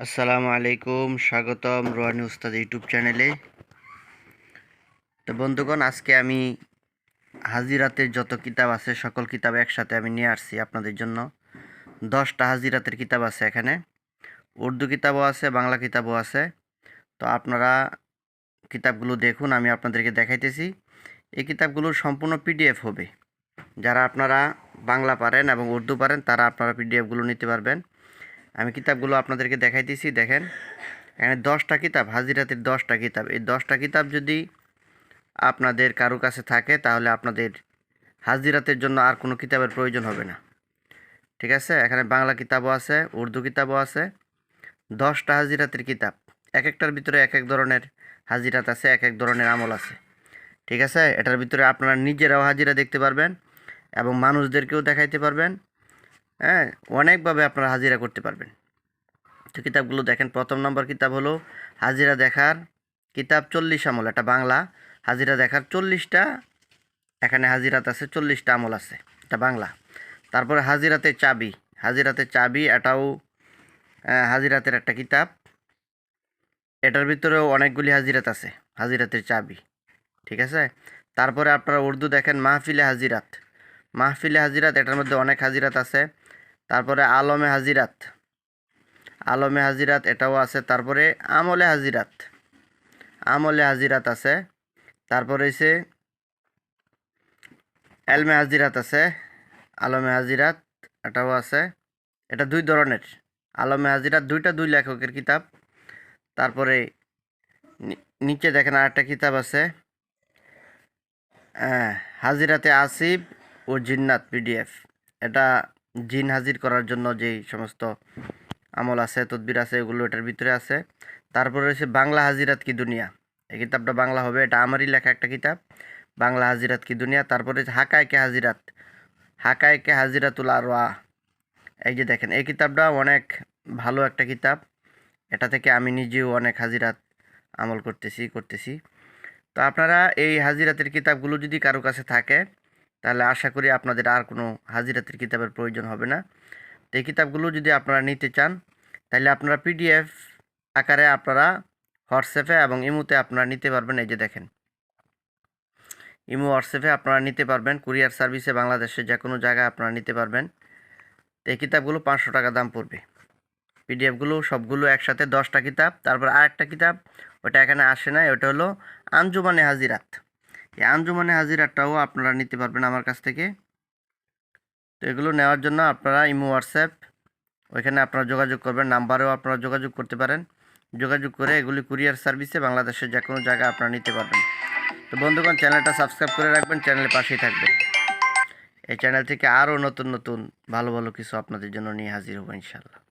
আসসালামু আলাইকুম, স্বাগতম রোহানি উস্তাদ ইউটিউব চ্যানেলে। তো বন্ধুগণ, আজকে আমি হাজিরাতের যত কিতাব আছে, সকল কিতাব একসাথে আমি নিয়ে আসছি আপনাদের জন্য। দশটা হাজিরাতের কিতাব আছে এখানে। উর্দু কিতাবও আছে, বাংলা কিতাবও আছে। তো আপনারা কিতাবগুলো দেখুন, আমি আপনাদেরকে দেখাইতেছি। এই কিতাবগুলো সম্পূর্ণ পিডিএফ হবে। যারা আপনারা বাংলা পারেন এবং উর্দু পারেন, তারা আপনারা পিডিএফগুলো নিতে পারবেন। আমি কিতাবগুলো আপনাদেরকে দেখাইতেছি, দেখেন। এখানে দশটা কিতাব, হাজিরাতের দশটা কিতাব। এই দশটা কিতাব যদি আপনাদের কারও কাছে থাকে, তাহলে আপনাদের হাজিরাতের জন্য আর কোনো কিতাবের প্রয়োজন হবে না। ঠিক আছে? এখানে বাংলা কিতাবও আছে, উর্দু কিতাবও আছে। দশটা হাজিরাতের কিতাব। এক একটার ভিতরে এক এক ধরনের হাজিরাত আছে, এক এক ধরনের আমল আছে। ঠিক আছে? এটার ভিতরে আপনারা নিজেরাও হাজিরা দেখতে পারবেন এবং মানুষদেরকেও দেখাইতে পারবেন। হ্যাঁ অনেকভাবে আপনারা হাজিরা করতে পারবেন। তো কিতাবগুলো দেখেন, প্রথম নম্বর কিতাব হলো হাজিরা দেখার কিতাব চল্লিশ আমল, এটা বাংলা। হাজিরা দেখার চল্লিশটা, এখানে হাজিরাত আছে, চল্লিশটা আমল আছে, এটা বাংলা। তারপরে হাজিরাতে চাবি হাজিরাতে চাবি, এটাও হাজিরাতের একটা কিতাব। এটার ভিতরেও অনেকগুলি হাজিরাত আছে, হাজিরাতের চাবি, ঠিক আছে? তারপরে আপনারা উর্দু দেখেন, মাহফিলে হাজিরাত। মাহফিলে হাজিরাত, এটার মধ্যে অনেক হাজিরাত আছে। তারপরে আলমে হাজিরাত। আলমে হাজিরাত এটাও আছে, তারপরে আমলে হাজিরাত। আমলে হাজিরাত আছে, তারপরে হচ্ছে এলমে হাজিরাত আছে, আলমে হাজিরাত এটাও আছে। এটা দুই ধরনের, আলমে হাজিরাত দুইটা দুই লেখকের কিতাব। তারপরে নিচে দেখেন আরেকটা কিতাব আছে হাজিরাতে আসিফ ও জিন্নাত পিডিএফ। এটা জিন হাজির করার জন্য যেই সমস্ত আমল আছে, তদবির আছে, এগুলো এটার ভিতরে আছে। তারপরে রয়েছে বাংলা হাজিরাত কি দুনিয়া? এই কিতাবটা বাংলা হবে, এটা আমারই লেখা একটা কিতাব। বাংলা হাজিরাত কি দুনিয়া? তারপরে হাকায়কে হাজিরাত। হাকায়কে হাজিরাতুল আরওয়া। এই যে দেখেন, এই কিতাবটা অনেক ভালো একটা কিতাব। এটা থেকে আমি নিজেও অনেক হাজিরাত আমল করতেছি করতেছি। তো আপনারা এই হাজিরাতের কিতাবগুলো যদি কারও কাছে থাকে তাহলে আশা করি আপনাদের আর কোনো হাজিরাতের কিতাবের প্রয়োজন হবে না। তো এই কিতাবগুলো যদি আপনারা নিতে চান, তাহলে আপনারা পিডিএফ আকারে আপনারা হোয়াটসঅ্যাপে এবং ইমোতে আপনারা নিতে পারবেন। এই যে দেখেন, ইমো, হোয়াটসঅ্যাপে আপনারা নিতে পারবেন। কুরিয়ার সার্ভিসে বাংলাদেশে যে কোনো জায়গায় আপনারা নিতে পারবেন। তো এই কিতাবগুলো পাঁচশো টাকা দাম পড়বে। পিডিএফগুলো সবগুলো একসাথে দশটা কিতাব, তারপর আরেকটা কিতাব, ওটা এখানে আসে না ওটা হলো আঞ্জুমানে হাজিরাত। এই আঞ্জুমানে হাজিরাতটাও আপনারা নিতে পারবেন আমার কাছ থেকে। তো এগুলো নেওয়ার জন্য আপনারা ইমো, হোয়াটসঅ্যাপ, ওইখানে আপনারা যোগাযোগ করবেন, নাম্বারেও আপনারা যোগাযোগ করতে পারেন। যোগাযোগ করে এগুলি কুরিয়ার সার্ভিসে বাংলাদেশের যে কোনো জায়গায় আপনারা নিতে পারবেন। তো বন্ধুগণ, চ্যানেলটা সাবস্ক্রাইব করে রাখবেন, চ্যানেলের পাশেই থাকবেন। এই চ্যানেল থেকে আরও নতুন নতুন ভালো ভালো কিছু আপনাদের জন্য নিয়ে হাজির হব ইনশাল্লাহ